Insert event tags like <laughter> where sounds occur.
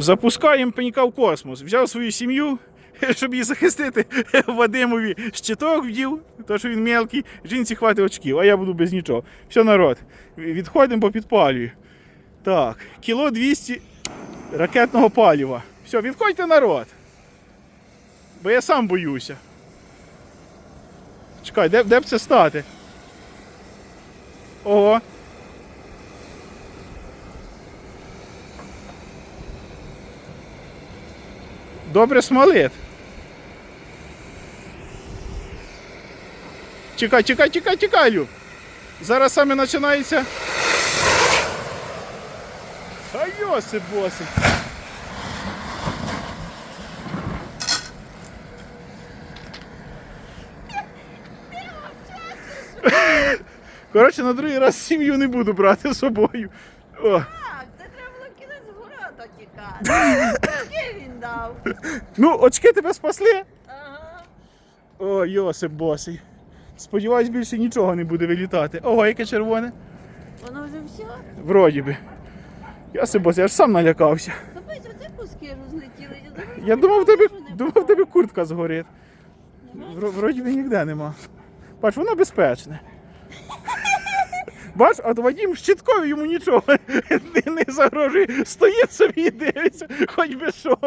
Запускаємо пенька в космос. Взяв свою сім'ю, <laughs> щоб її захистити. <laughs> Вадимові щиток вдів, то що він мелкий, жінці хватить очків, а я буду без нічого. Все, народ. Відходимо по підпалюю. Так, кіло 200 ракетного палива. Все, відходьте народ. Бо я сам боюся. Чекай, де, де б це стати? Ого. Добре смолит. Чекай, чекай, чекай, чекай, Люб. Зараз саме починається. А йосип босик. Коротше, на другий раз сім'ю не буду брати з собою. О. Так, це треба було кінець з города тікати. <laughs> Ну, очки тебе спасли. Ага. О, Йосип босий. Сподіваюсь, більше нічого не буде вилітати. Ого, яке червоне. Воно вже все? Вроді би. Йосип босий, я ж сам налякався. Капець, оце куски розлетіли. Я Я думав, в тебе, думав, в тебе куртка згорить. Вроді би ніде нема. Бач, воно безпечне. Бач, от Вадим щиткові йому нічого <laughs> не, не загрожує. Стоїть собі і дивиться, хоч би що.